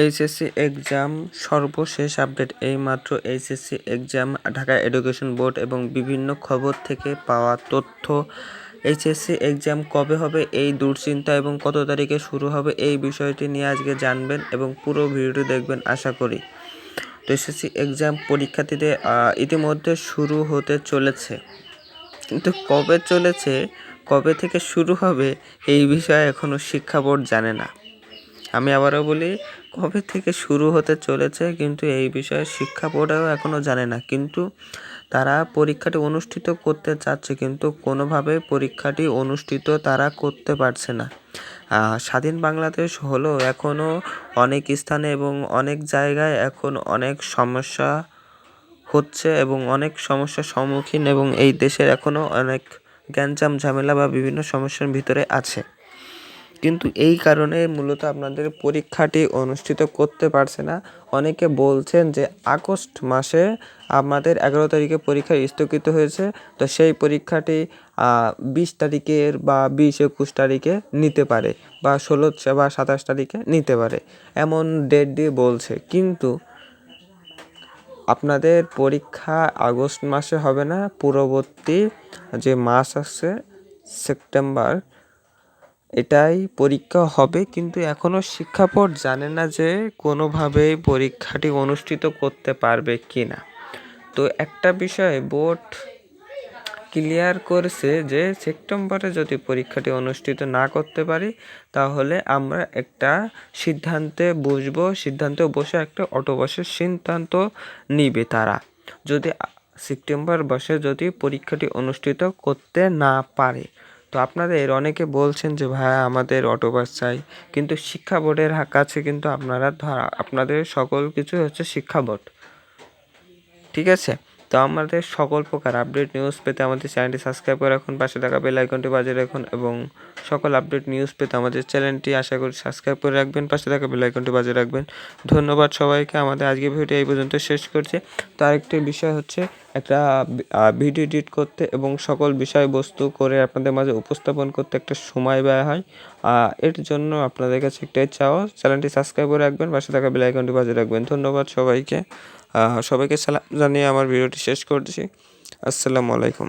HSC exam, সর্বশেষ update এইমাত্র HSC exam, Dhaka education board এবং বিভিন্ন খবর থেকে পাওয়া তথ্য। এইচএসসি এক্সাম কবে হবে, এই দুশ্চিন্তা এবং কত তারিখে শুরু হবে, এই বিষয়টি নিয়ে আজকে জানবেন এবং পুরো ভিডিওটি দেখবেন, আশা করি। তো এসএসসি এক্সাম পরীক্ষার্থীদের ইতিমধ্যে শুরু হতে চলেছে। কিন্তু কবে চলেছে, কবে থেকে শুরু হবে, এই বিষয়ে এখনও শিক্ষা বোর্ড জানে না। আমি আবারও বলি কবে থেকে শুরু হতে চলেছে কিন্তু এই বিষয়ে শিক্ষা বোর্ডেও এখনও জানে না। কিন্তু তারা পরীক্ষাটি অনুষ্ঠিত করতে চাচ্ছে কিন্তু কোনোভাবে পরীক্ষাটি অনুষ্ঠিত তারা করতে পারছে না। স্বাধীন বাংলাদেশ হলো এখনও অনেক স্থানে এবং অনেক জায়গায় এখন অনেক সমস্যা হচ্ছে এবং অনেক সমস্যার সম্মুখীন এবং এই দেশের এখনও অনেক গ্যাঞ্জাম, ঝামেলা বা বিভিন্ন সমস্যার ভিতরে আছে। কিন্তু এই কারণে মূলত আপনাদের পরীক্ষাটি অনুষ্ঠিত করতে পারছে না। অনেকে বলছেন যে আগস্ট মাসে আমাদের এগারো তারিখে পরীক্ষা স্থগিত হয়েছে, তো সেই পরীক্ষাটি বিশ তারিখের বা বিশ একুশ তারিখে নিতে পারে বা ষোলো বা সাতাশ তারিখে নিতে পারে, এমন ডেট দিয়ে বলছে। কিন্তু আপনাদের পরীক্ষা আগস্ট মাসে হবে না পূর্ববর্তী যে মাস আছে, সেপ্টেম্বর এটাই পরীক্ষা হবে, কিন্তু এখনও শিক্ষা বোর্ড জানে না যে কোনোভাবেই পরীক্ষাটি অনুষ্ঠিত করতে পারবে কি না তো একটা বিষয়ে বোর্ড ক্লিয়ার করেছে যে সেপ্টেম্বরে যদি পরীক্ষাটি অনুষ্ঠিত না করতে পারি, তাহলে আমরা একটা সিদ্ধান্তে বসবো, সিদ্ধান্তে বসে একটা অটোবাসের সিদ্ধান্ত নিবে তারা। যদি সেপ্টেম্বর মাসে যদি পরীক্ষাটি অনুষ্ঠিত করতে না পারে তো আপনাদের অনেকে বলছেন যে, ভাইয়া, আমাদের অটো বাস চাই। কিন্তু শিক্ষা বোর্ডের কাছে কিন্তু আপনারা আপনাদের সকল কিছু হচ্ছে শিক্ষা বোর্ড। ঠিক আছে? তো আমাদের সকল প্রকার আপডেট নিউজ পেতে আমাদের চ্যানেলটি সাবস্ক্রাইব করে রাখুন, পাশে থাকা বেল আইকনটি বাজিয়ে রাখুন এবং সকল আপডেট নিউজ পেতে আমাদের চ্যানেলটি আশা করি সাবস্ক্রাইব করে রাখবেন, পাশে থাকা বেল আইকনটি বাজিয়ে রাখবেন। ধন্যবাদ সবাইকে, আমাদের আজকে ভিডিও এই পর্যন্ত শেষ করছে। তো আরেকটি বিষয় হচ্ছে একটা ভিডিও এডিট করতে এবং সকল বিষয়বস্তু করে আপনাদের মাঝে উপস্থাপন করতে একটা সময় ব্যয় হয়। এর জন্য আপনাদের কাছে একটাই চাও চ্যানেলটি সাবস্ক্রাইব করে রাখবেন, পাশে থাকা বেল আইকনটি বাজিয়ে রাখবেন। ধন্যবাদ সবাইকে। সবাইকে সালাম জানিয়ে আমার ভিডিওটি শেষ করছি। আসসালামু আলাইকুম।